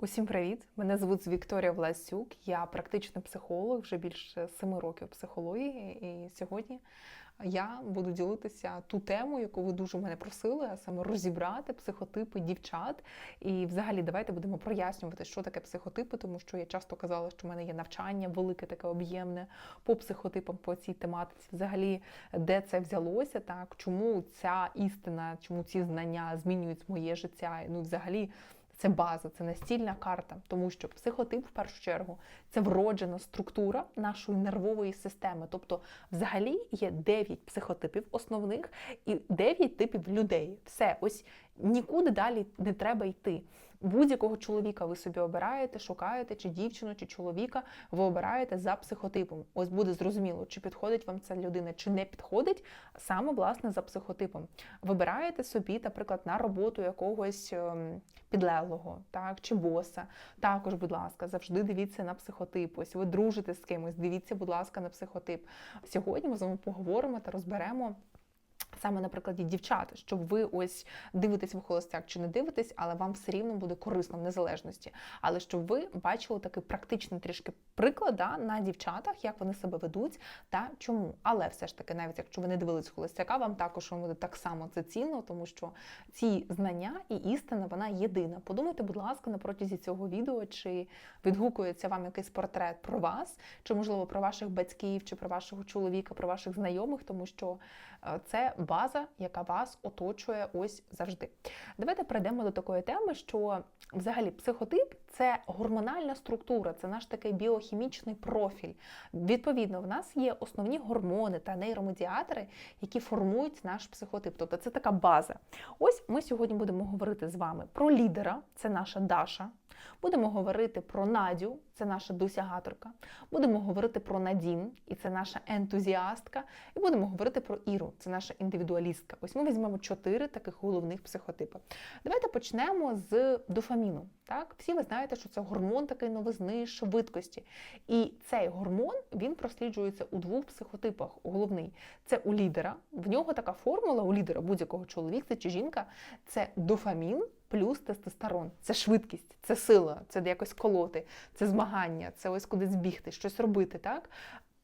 Усім привіт! Мене звуть Вікторія Власюк. Я практичний психолог вже більше семи років психології. І сьогодні я буду ділитися ту тему, яку ви дуже мене просили, а саме розібрати психотипи дівчат. І взагалі давайте будемо прояснювати, що таке психотипи, тому що я часто казала, що в мене є навчання велике, таке об'ємне по психотипам, по цій тематиці. Взагалі, де це взялося, так чому ця істина, чому ці знання змінюють моє життя? Ну, взагалі. Це база, це настільна карта, тому що психотип, в першу чергу, це вроджена структура нашої нервової системи. Тобто, взагалі є 9 психотипів основних і 9 типів людей. Все, ось нікуди далі не треба йти. Будь-якого чоловіка ви собі обираєте, шукаєте, чи дівчину, чи чоловіка, ви обираєте за психотипом. Ось буде зрозуміло, чи підходить вам ця людина, чи не підходить саме власне за психотипом. Вибираєте собі, наприклад, на роботу якогось ем, підлеглого, так, чи боса. Також, будь ласка, завжди дивіться на психотип. Ось ви дружите з кимось, дивіться, будь ласка, на психотип. Сьогодні ми з вами поговоримо та розберемо. Саме на прикладі дівчат, щоб ви ось дивитесь в холостяк чи не дивитесь, але вам все рівно буде корисно в незалежності. Але щоб ви бачили такий практичний трішки приклад да, на дівчатах, як вони себе ведуть та чому. Але все ж таки, навіть якщо ви не дивились холостяка, вам також буде так само це цінно, тому що ці знання і істина вона єдина. Подумайте, будь ласка, на протязі цього відео, чи відгукується вам якийсь портрет про вас, чи можливо про ваших батьків, чи про вашого чоловіка, про ваших знайомих, тому що е, це база, яка вас оточує ось завжди. Давайте перейдемо до такої теми, що взагалі психотип це гормональна структура, це наш такий біохімічний профіль. Відповідно, в нас є основні гормони та нейромедіатори, які формують наш психотип. Тобто це така база. Ось ми сьогодні будемо говорити з вами про лідера, це наша Даша. Будемо говорити про Надю, це наша досягаторка. Будемо говорити про Надін, і це наша ентузіастка. І будемо говорити про Іру, це наша індивідуалістка. Ось ми візьмемо чотири таких головних психотипи. Давайте почнемо з дофаміну. Так, всі ви знаєте, що це гормон такий новизни, швидкості. І цей гормон він просліджується у двох психотипах. Головний це у лідера. В нього така формула у лідера будь-якого чоловіка чи жінка це дофамін плюс тестостерон. Це швидкість, це сила, це якось колоти, це змагання, це ось кудись бігти, щось робити. так?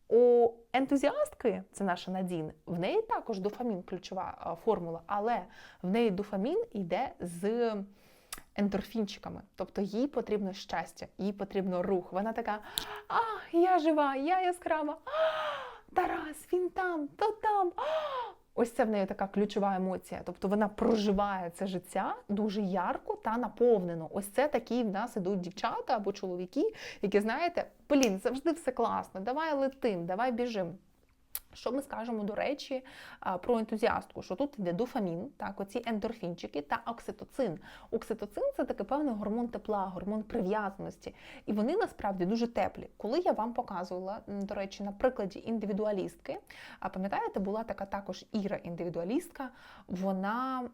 У ентузіастки, це наша Надін, в неї також дофамін ключова формула, але в неї дофамін йде з ендорфінчиками. Тобто їй потрібно щастя, їй потрібно рух. Вона така: а, я жива, я яскрава, а, Тарас, він там, то там. А! Ось це в неї така ключова емоція. Тобто вона проживає це життя дуже ярко та наповнено. Ось це такі в нас ідуть дівчата або чоловіки, які знаєте, блін, завжди все класно, давай летим, давай біжим. Що ми скажемо, до речі, про ентузіастку? Що тут йде дофамін, так, оці ендорфінчики та окситоцин. Окситоцин це такий певний гормон тепла, гормон прив'язаності. І вони насправді дуже теплі. Коли я вам показувала, до речі, на прикладі індивідуалістки, а пам'ятаєте, була така також Іра індивідуалістка, вона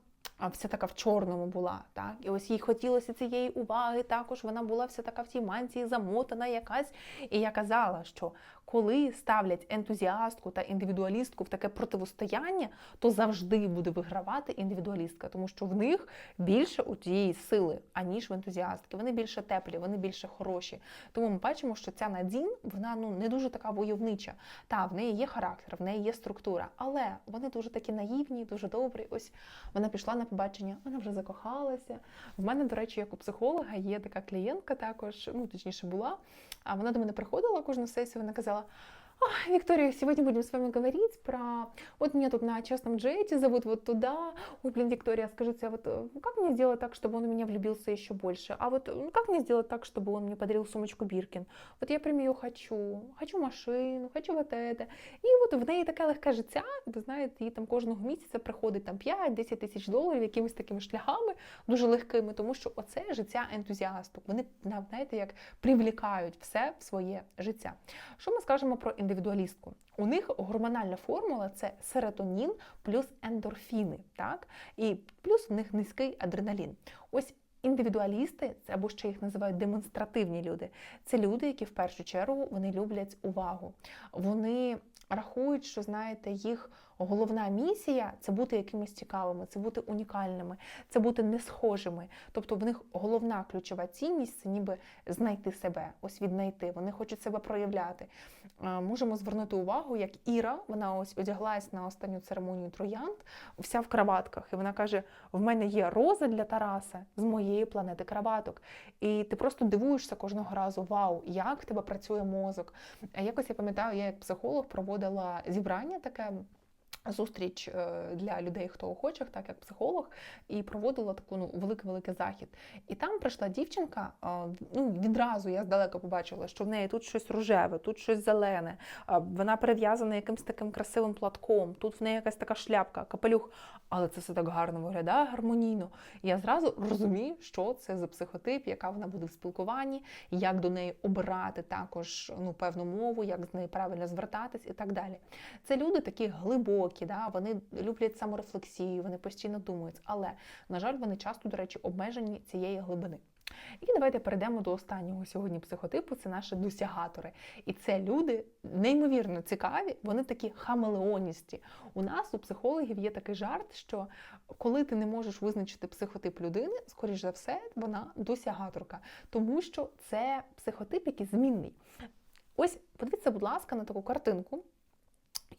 вся така в чорному була. Так? І ось їй хотілося цієї уваги, також вона була вся така в цій манції замотана якась. І я казала, що коли ставлять ентузіастку та індивідуалістку в таке противостояння, то завжди буде вигравати індивідуалістка, тому що в них більше у тієї сили, аніж в ентузіастки. Вони більше теплі, вони більше хороші. Тому ми бачимо, що ця Надін, вона ну не дуже така войовнича. Та в неї є характер, в неї є структура, але вони дуже такі наївні, дуже добрі. Ось вона пішла на побачення, вона вже закохалася. В мене, до речі, як у психолога є така клієнтка також, ну точніше була. А вона до мене приходила кожну сесію, вона казала. Виктория, сегодня будем с вами говорить про... Вот меня тут на частном джете зовут вот туда. Ой, блин, Виктория, скажите, а вот э, как мне сделать так, чтобы он у меня влюбился еще больше? А вот ну, как мне сделать так, чтобы он мне подарил сумочку Биркин? Вот я прям ее хочу. Хочу машину, хочу вот это. І от в неї таке легке життя, ви знаєте, їй там кожного місяця приходить там 5-10 тисяч доларів якимись такими шляхами, дуже легкими, тому що оце життя ентузіасток. Вони, знаєте, як привлікають все в своє життя. Що ми скажемо про Індивідуалістку. У них гормональна формула це серотонін плюс ендорфіни, так? І плюс в них низький адреналін. Ось індивідуалісти, або ще їх називають демонстративні люди. Це люди, які в першу чергу вони люблять увагу. Вони рахують, що знаєте, їх головна місія це бути якимись цікавими, це бути унікальними, це бути не схожими. Тобто в них головна ключова цінність це ніби знайти себе, ось віднайти. Вони хочуть себе проявляти. Е, Можемо звернути увагу, як Іра, вона ось одяглась на останню церемонію троянд, вся в краватках, і вона каже: в мене є роза для Тараса з моєї планети краваток. І ти просто дивуєшся кожного разу: Вау, як в тебе працює мозок. Якось я пам'ятаю, я як психолог проводила зібрання таке. Зустріч е, для людей, хто охочих, так як психолог, і проводила таку ну великий-великий захід. І там прийшла дівчинка. е, Ну відразу я здалека побачила, що в неї тут щось рожеве, тут щось зелене. Вона перев'язана якимось таким красивим платком. Тут в неї якась така шляпка, капелюх. Але це все так гарно виглядає гармонійно. Я зразу розумію, що це за психотип, яка вона буде в спілкуванні, як до неї обирати також ну певну мову, як з нею правильно звертатись і так далі. Це люди такі глибокі, да? вони люблять саморефлексію, вони постійно думають. Але, на жаль, вони часто, до речі, обмежені цієї глибини. І давайте перейдемо до останнього сьогодні психотипу це наші досягатори. І це люди неймовірно цікаві, вони такі хамелеоністі. У нас, у психологів, є такий жарт, що коли ти не можеш визначити психотип людини, скоріш за все, вона досягаторка, тому що це психотип, який змінний. Ось подивіться, будь ласка, на таку картинку.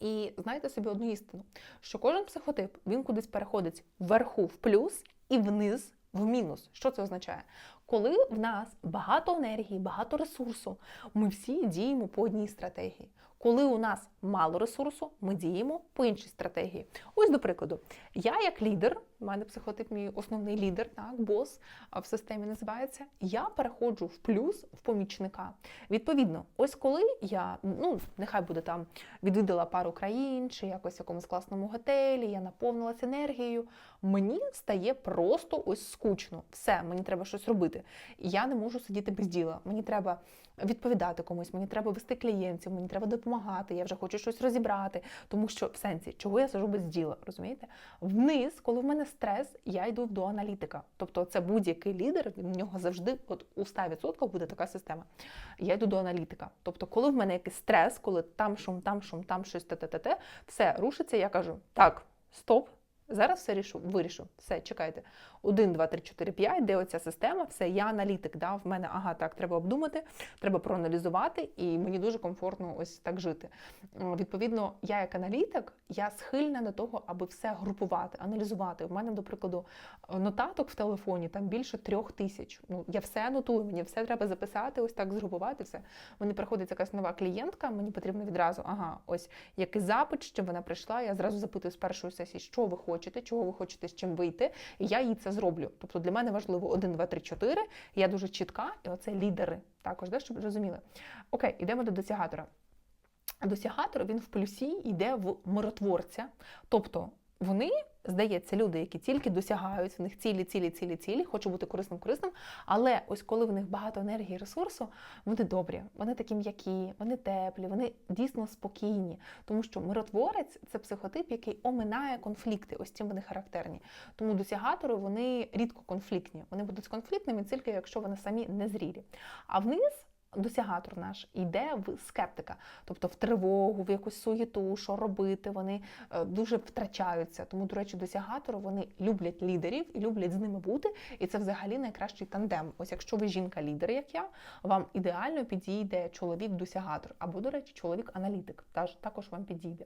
І знайте собі одну істину, що кожен психотип він кудись переходить вверху в плюс і вниз в мінус. Що це означає? Коли в нас багато енергії, багато ресурсу, ми всі діємо по одній стратегії. Коли у нас мало ресурсу, ми діємо по іншій стратегії. Ось, до прикладу, я як лідер, у мене психотип, мій основний лідер, так, бос в системі називається, я переходжу в плюс в помічника. Відповідно, ось коли я, ну, нехай буде там, відвідала пару країн, чи якось в якомусь класному готелі, я наповнилася енергією, мені стає просто ось скучно. Все, мені треба щось робити. Я не можу сидіти без діла. Мені треба відповідати комусь, мені треба вести клієнтів, мені треба допомагати, я вже хочу щось розібрати, тому що в сенсі, чого я сижу без діла, розумієте? Вниз, коли в мене стрес, я йду до аналітика. Тобто це будь-який лідер, в нього завжди, от у 100% буде така система. Я йду до аналітика. Тобто, коли в мене якийсь стрес, коли там шум, там шум, там щось те-те-те, все рушиться, я кажу: так, стоп. Зараз все рішу, вирішу. Все, чекайте. 1, 2, 3, 4, 5, де оця система, все, я аналітик, да, в мене, ага, так, треба обдумати, треба проаналізувати, і мені дуже комфортно ось так жити. Відповідно, я як аналітик, я схильна до того, аби все групувати, аналізувати. У мене, до прикладу, нотаток в телефоні там більше трьох тисяч. Ну, я все нотую, мені все треба записати, ось так згрупувати все. Мені приходить якась нова клієнтка, мені потрібно відразу, ага, ось який запит, що вона прийшла, я зразу запитую з першої сесії, що ви хочете, чого ви хочете з чим вийти, і я їй це зроблю. Тобто для мене важливо 1, 2, 3, 4. Я дуже чітка, і оце лідери також, да, щоб розуміли. Окей, йдемо до досягатора. Досягатор він в плюсі йде в миротворця. Тобто вони, здається, люди, які тільки досягають, в них цілі, цілі, цілі, цілі, хочу бути корисним, корисним. Але ось коли в них багато енергії ресурсу, вони добрі, вони такі м'які, вони теплі, вони дійсно спокійні. Тому що миротворець це психотип, який оминає конфлікти. Ось цим вони характерні. Тому досягатори вони рідко конфліктні. Вони будуть конфліктними тільки якщо вони самі не зрілі. А вниз. Досягатор наш йде в скептика, тобто в тривогу, в якусь суєту, що робити, вони е, дуже втрачаються. Тому, до речі, досягатори вони люблять лідерів і люблять з ними бути. І це взагалі найкращий тандем. Ось якщо ви жінка-лідер, як я, вам ідеально підійде чоловік-досягатор, або, до речі, чоловік-аналітик. Також вам підійде.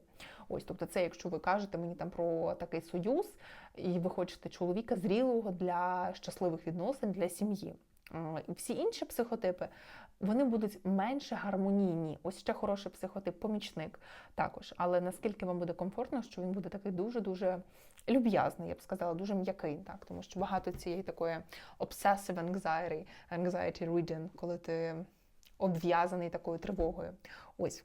Ось, тобто, це якщо ви кажете мені там про такий союз, і ви хочете чоловіка зрілого для щасливих відносин для сім'ї. Всі інші психотипи вони будуть менше гармонійні. Ось ще хороший психотип, помічник також. Але наскільки вам буде комфортно, що він буде такий дуже-дуже люб'язний, я б сказала, дуже м'який, так тому що багато цієї такої obsessive anxiety, anxiety ridden, коли ти обв'язаний такою тривогою. Ось.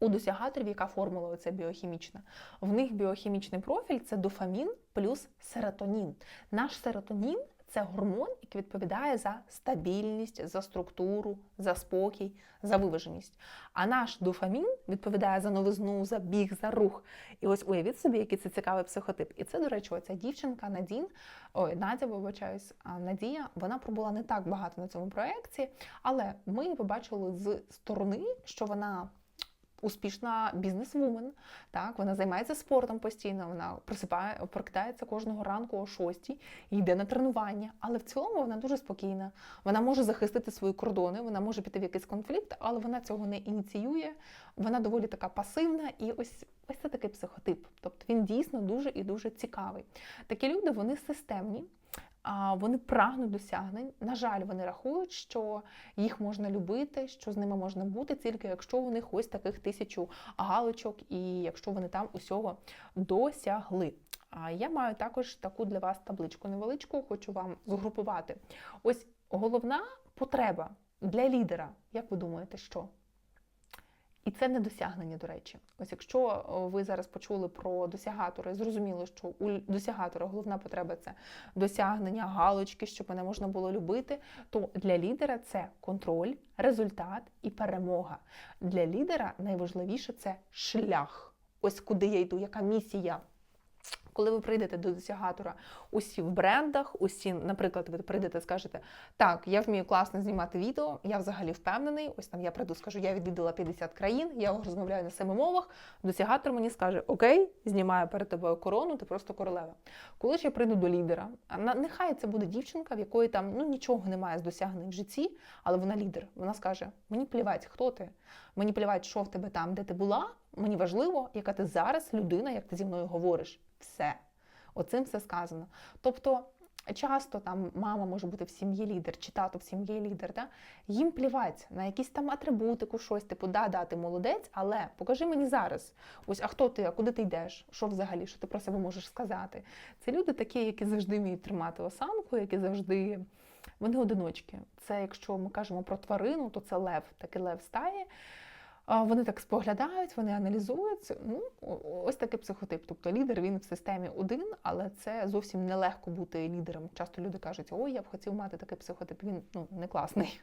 У досягаторів, яка формула оця біохімічна? В них біохімічний профіль це дофамін плюс серотонін. Наш серотонін це гормон, який відповідає за стабільність, за структуру, за спокій, за виваженість. А наш дофамін відповідає за новизну, за біг, за рух. І ось уявіть собі, який це цікавий психотип. І це, до речі, оця дівчинка Надін, ой, Надя, вибачаюсь, Надія, вона пробула не так багато на цьому проєкті, але ми побачили з сторони, що вона успішна бізнес-вумен, так, вона займається спортом постійно, вона просипає, прокидається кожного ранку о 6, йде на тренування, але в цілому вона дуже спокійна. Вона може захистити свої кордони, вона може піти в якийсь конфлікт, але вона цього не ініціює. Вона доволі така пасивна, і ось ось це такий психотип. Тобто він дійсно дуже і дуже цікавий. Такі люди вони системні. Вони прагнуть досягнень. На жаль, вони рахують, що їх можна любити, що з ними можна бути, тільки якщо у них ось таких тисячу галочок, і якщо вони там усього досягли. А я маю також таку для вас табличку невеличку, хочу вам згрупувати. Ось головна потреба для лідера. Як ви думаєте, що? І це не досягнення, до речі. Ось якщо ви зараз почули про досягатори, зрозуміло, що у досягатора головна потреба це досягнення, галочки, щоб мене можна було любити, то для лідера це контроль, результат і перемога. Для лідера найважливіше це шлях. Ось куди я йду, яка місія. Коли ви прийдете до досягатора усі в брендах, усі, наприклад, ви прийдете скажете, так, я вмію класно знімати відео, я взагалі впевнений. Ось там я прийду, скажу, я відвідала 50 країн, я розмовляю на семи мовах. Досягатор мені скаже, окей, знімаю перед тобою корону, ти просто королева. Коли ж я прийду до лідера, нехай це буде дівчинка, в якої там ну нічого немає з досягнень в житті, але вона лідер. Вона скаже: Мені плівать, хто ти? Мені плівать, що в тебе там, де ти була. Мені важливо, яка ти зараз людина, як ти зі мною говориш. Все. Оцим все сказано. Тобто, часто там мама може бути в сім'ї лідер, чи тато в сім'ї лідер, да? їм плівать на якісь там атрибутику, щось, типу, да, да, ти молодець, але покажи мені зараз. Ось, а хто ти, а куди ти йдеш? Що взагалі, що ти про себе можеш сказати? Це люди такі, які завжди вміють тримати осанку, які завжди. Вони одиночки. Це якщо ми кажемо про тварину, то це лев, такий лев стає. Вони так споглядають, вони аналізують. Ну, ось такий психотип. Тобто лідер він в системі один, але це зовсім нелегко бути лідером. Часто люди кажуть, ой, я б хотів мати такий психотип. Він ну не класний.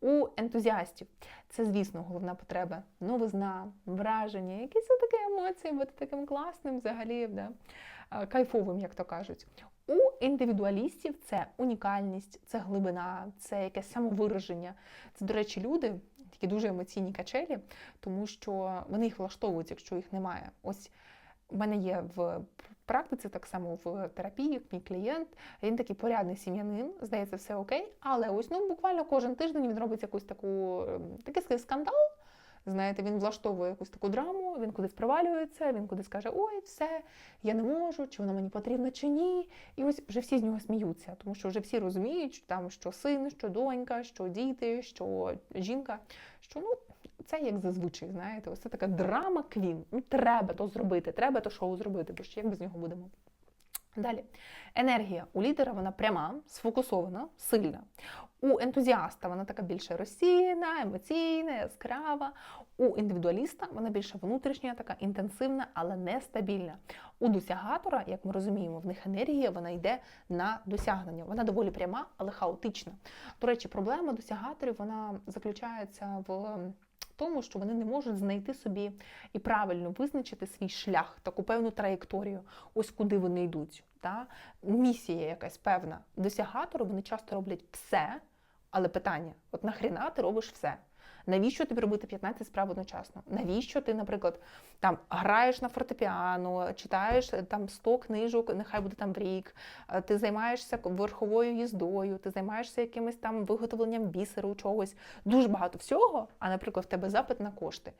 У ентузіастів це, звісно, головна потреба. Новизна, враження, якісь такі емоції, бути таким класним, взагалі, да? кайфовим, як то кажуть. У індивідуалістів це унікальність, це глибина, це якесь самовираження. Це, до речі, люди такі дуже емоційні качелі, тому що вони їх влаштовують, якщо їх немає. Ось в мене є в практиці, так само в терапії, мій клієнт, він такий порядний сім'янин, здається, все окей, але ось ну буквально кожен тиждень він робить якусь таку ем, такий скандал. Знаєте, він влаштовує якусь таку драму, він кудись провалюється, він кудись каже, ой, все, я не можу, чи вона мені потрібна, чи ні. І ось вже всі з нього сміються, тому що вже всі розуміють, там що син, що донька, що діти, що жінка, що ну. Це як зазвичай, знаєте, ось це така драма квін. Ну, треба то зробити, треба то шоу зробити, бо ще як без нього будемо. Далі. Енергія у лідера вона пряма, сфокусована, сильна. У ентузіаста вона така більше розсіяна, емоційна, яскрава. У індивідуаліста вона більше внутрішня, така інтенсивна, але нестабільна. У досягатора, як ми розуміємо, в них енергія вона йде на досягнення. Вона доволі пряма, але хаотична. До речі, проблема досягаторів вона заключається в тому, що вони не можуть знайти собі і правильно визначити свій шлях, таку певну траєкторію, ось куди вони йдуть. Та? Місія якась певна. Досягатори вони часто роблять все, але питання: от нахріна ти робиш все? Навіщо тобі робити 15 справ одночасно? Навіщо ти, наприклад, там граєш на фортепіано, читаєш е, там 100 книжок, нехай буде там в рік, е, ти займаєшся верховою їздою, ти займаєшся якимось там виготовленням бісеру, чогось, дуже багато всього, а, наприклад, в тебе запит на кошти.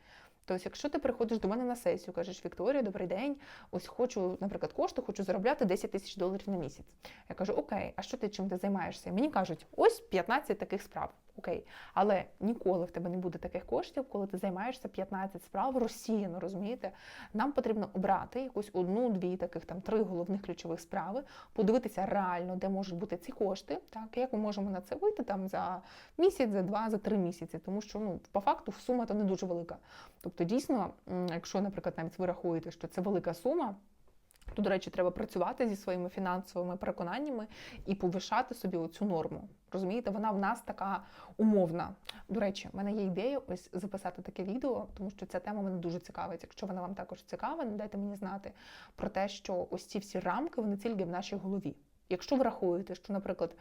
Тобто, якщо ти приходиш до мене на сесію, кажеш, Вікторія, добрий день, ось хочу, наприклад, кошти, хочу заробляти 10 тисяч доларів на місяць. Я кажу, окей, а що ти чим ти займаєшся? Мені кажуть, ось 15 таких справ. Окей, але ніколи в тебе не буде таких коштів, коли ти займаєшся 15 справ розсіяно, розумієте? Нам потрібно обрати якусь одну-дві таких там три головних ключових справи, подивитися реально, де можуть бути ці кошти, так як ми можемо на це вийти там за місяць, за два, за три місяці, тому що ну по факту сума то не дуже велика. Тобто, дійсно, якщо, наприклад, навіть ви рахуєте, що це велика сума. То, до речі, треба працювати зі своїми фінансовими переконаннями і повишати собі оцю норму. Розумієте, вона в нас така умовна. До речі, в мене є ідея ось записати таке відео, тому що ця тема мене дуже цікавить. Якщо вона вам також цікава, дайте мені знати про те, що ось ці всі рамки вони тільки в нашій голові. Якщо ви рахуєте, що, наприклад,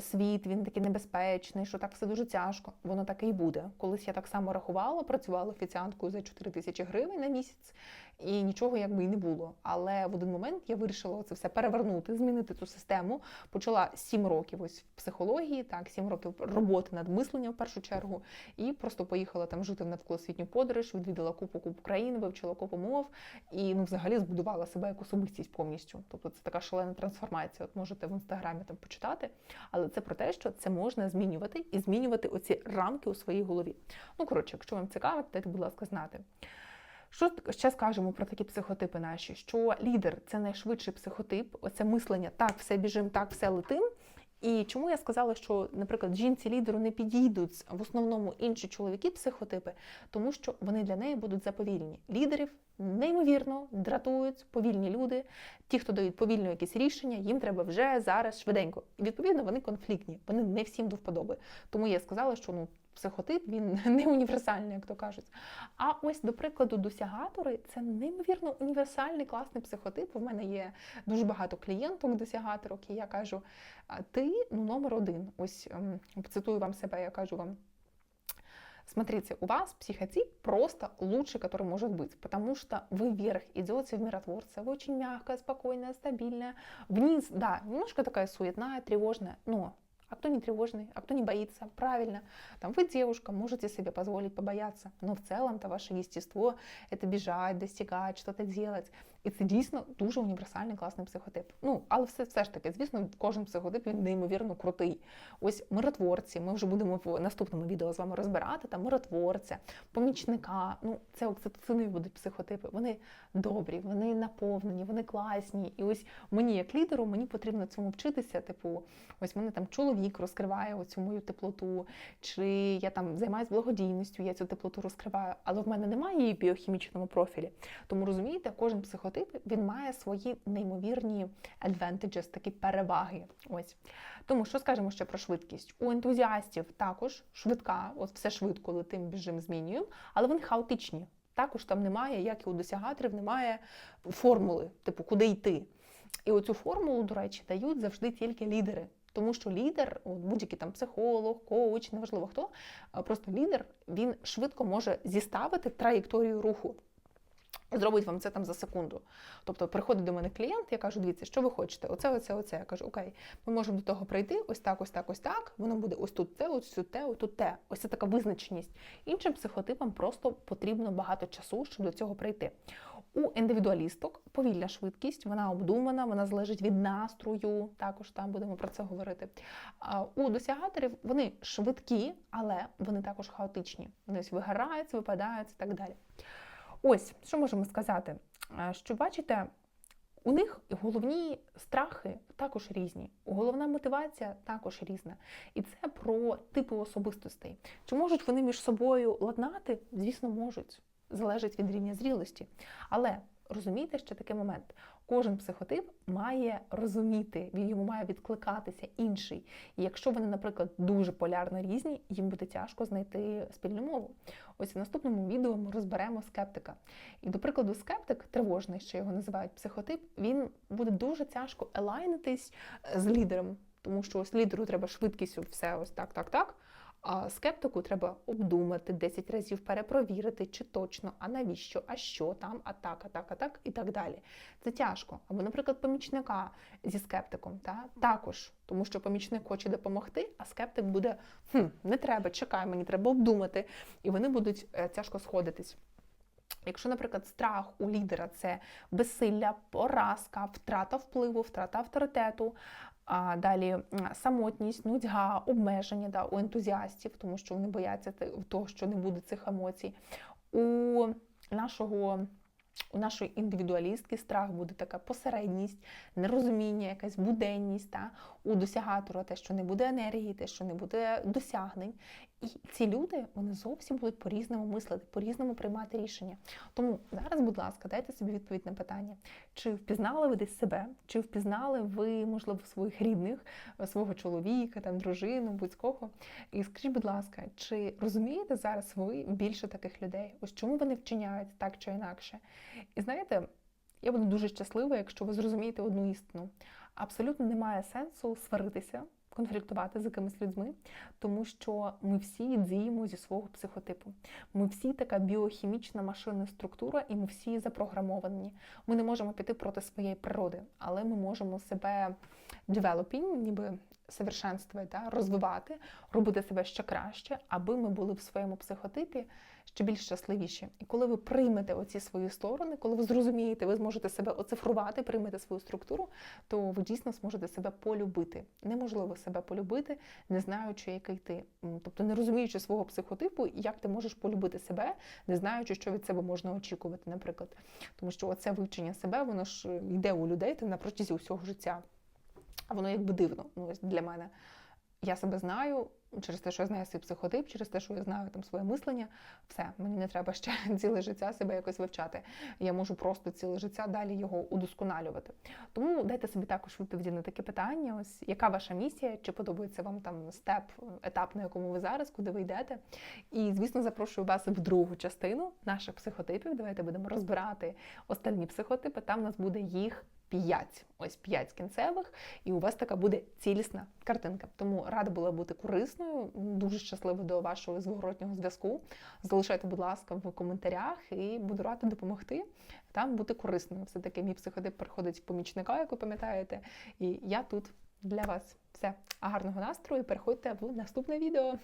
світ він такий небезпечний, що так все дуже тяжко, воно так і буде. Колись я так само рахувала, працювала офіціанткою за 4 тисячі гривень на місяць, і нічого якби і не було. Але в один момент я вирішила це все перевернути, змінити цю систему. Почала 7 років ось в психології, так, 7 років роботи над мисленням в першу чергу, і просто поїхала там жити в навколосвітню подорож, відвідала купу купу країн, вивчила купу мов і ну, взагалі збудувала себе як особистість повністю. Тобто це така шалена трансформація. От можете в інстаграмі там почитати. Але це про те, що це можна змінювати і змінювати оці рамки у своїй голові. Ну коротше, якщо вам цікаво, дайте, будь ласка, знати. Що ще скажемо про такі психотипи наші? Що лідер це найшвидший психотип, оце мислення так, все біжим, так, все летим. І чому я сказала, що, наприклад, жінці лідеру не підійдуть в основному інші чоловіки психотипи, тому що вони для неї будуть заповільні. Лідерів неймовірно дратують повільні люди. Ті, хто дають повільно якісь рішення, їм треба вже зараз швиденько. І відповідно вони конфліктні, вони не всім до вподоби. Тому я сказала, що ну Психотип він не універсальний, як то кажуть. А ось, до прикладу, досягатори це неймовірно універсальний класний психотип. У мене є дуже багато клієнток, досягаторок, і я кажу: ти ну, номер один. Ось ем, цитую вам себе, я кажу вам. Смотрите, у вас психотип просто лучший, который может быть, потому что вы вверх идете в миротворца, вы очень мягкая, спокойная, стабильная, вниз, да, немножко такая суетная, тревожная, но а кто не тревожный, а кто не боится, правильно. Там вы девушка, можете себе позволить побояться, но в целом-то ваше естество – это бежать, достигать, что-то делать. І це дійсно дуже універсальний класний психотип. Ну, але все все ж таки, звісно, кожен психотип він неймовірно крутий. Ось миротворці. Ми вже будемо в наступному відео з вами розбирати там миротворця, помічника. Ну, це окситоцинові будуть психотипи. Вони добрі, вони наповнені, вони класні. І ось мені, як лідеру, мені потрібно цьому вчитися. Типу, ось мене там чоловік розкриває оцю мою теплоту, чи я там займаюся благодійністю, я цю теплоту розкриваю, але в мене немає її в біохімічному профілі. Тому розумієте, кожен психотип психотип він має свої неймовірні advantages, такі переваги. Ось тому, що скажемо ще про швидкість. У ентузіастів також швидка, от все швидко летим, біжим, змінюємо, але вони хаотичні. Також там немає, як і у досягаторів, немає формули, типу, куди йти. І оцю формулу, до речі, дають завжди тільки лідери. Тому що лідер, будь-який там психолог, коуч, неважливо хто, просто лідер він швидко може зіставити траєкторію руху. Зробить вам це там за секунду. Тобто приходить до мене клієнт, я кажу, дивіться, що ви хочете? Оце, оце, оце. Я кажу, окей, ми можемо до того прийти, ось так, ось так, ось так. Воно буде ось тут те, ось тут те, ось тут те. Ось це така визначеність. Іншим психотипам просто потрібно багато часу, щоб до цього прийти. У індивідуалісток повільна швидкість, вона обдумана, вона залежить від настрою. Також там будемо про це говорити. У досягаторів вони швидкі, але вони також хаотичні. Вони ось вигорають, випадають і так далі. Ось, що можемо сказати? Що бачите, у них головні страхи також різні, головна мотивація також різна. І це про типи особистостей. Чи можуть вони між собою ладнати? Звісно, можуть. Залежить від рівня зрілості. Але розумійте ще такий момент. Кожен психотип має розуміти, він йому має відкликатися інший. І якщо вони, наприклад, дуже полярно різні, їм буде тяжко знайти спільну мову. Ось в наступному відео ми розберемо скептика. І, до прикладу, скептик, тривожний, що його називають психотип, він буде дуже тяжко елайнитись з лідером, тому що ось лідеру треба швидкістю все ось так, так, так. А скептику треба обдумати 10 разів перепровірити, чи точно, а навіщо, а що там, а так, а так, а так і так далі. Це тяжко. Або, наприклад, помічника зі скептиком, та? також, тому що помічник хоче допомогти, а скептик буде хм, не треба, чекай, мені треба обдумати, і вони будуть е, тяжко сходитись. Якщо, наприклад, страх у лідера це безсилля, поразка, втрата впливу, втрата авторитету, а далі самотність, нудьга, обмеження да, у ентузіастів, тому що вони бояться того, що не буде цих емоцій. У нашого у нашої індивідуалістки страх буде така посередність, нерозуміння, якась буденність, та? у досягатора те, що не буде енергії, те, що не буде досягнень. І ці люди вони зовсім будуть по-різному мислити, по-різному приймати рішення. Тому зараз, будь ласка, дайте собі відповідь на питання, чи впізнали ви десь себе, чи впізнали ви, можливо, своїх рідних, свого чоловіка, там, дружину, будь-кого. І скажіть, будь ласка, чи розумієте зараз ви більше таких людей? Ось чому вони вчиняють так чи інакше? І знаєте, я буду дуже щаслива, якщо ви зрозумієте одну істину. Абсолютно немає сенсу сваритися, конфліктувати з якимись людьми, тому що ми всі діємо зі свого психотипу. Ми всі така біохімічна машинна структура, і ми всі запрограмовані. Ми не можемо піти проти своєї природи, але ми можемо себе developing, ніби совершенствувати, да, розвивати, робити себе ще краще, аби ми були в своєму психотипі ще більш щасливіші. І коли ви приймете оці свої сторони, коли ви зрозумієте, ви зможете себе оцифрувати, приймете свою структуру, то ви дійсно зможете себе полюбити. Неможливо себе полюбити, не знаючи, який ти, тобто не розуміючи свого психотипу, як ти можеш полюбити себе, не знаючи, що від себе можна очікувати, наприклад. Тому що оце вивчення себе, воно ж йде у людей на протязі усього життя. Воно якби дивно. Ну, ось для мене. Я себе знаю через те, що я знаю свій психотип, через те, що я знаю там своє мислення. Все, мені не треба ще ціле життя себе якось вивчати. Я можу просто ціле життя далі його удосконалювати. Тому дайте собі також відповіді на таке питання: ось яка ваша місія? Чи подобається вам там степ, етап, на якому ви зараз, куди ви йдете? І звісно, запрошую вас в другу частину наших психотипів. Давайте будемо розбирати останні психотипи. Там у нас буде їх. П'ять, ось п'ять кінцевих, і у вас така буде цілісна картинка. Тому рада була бути корисною, дуже щаслива до вашого зворотнього зв'язку. Залишайте, будь ласка, в коментарях і буду рада допомогти там бути корисною. Все таки мій психотип приходить помічника, як ви пам'ятаєте, і я тут для вас. Все, гарного настрою. Переходьте в наступне відео.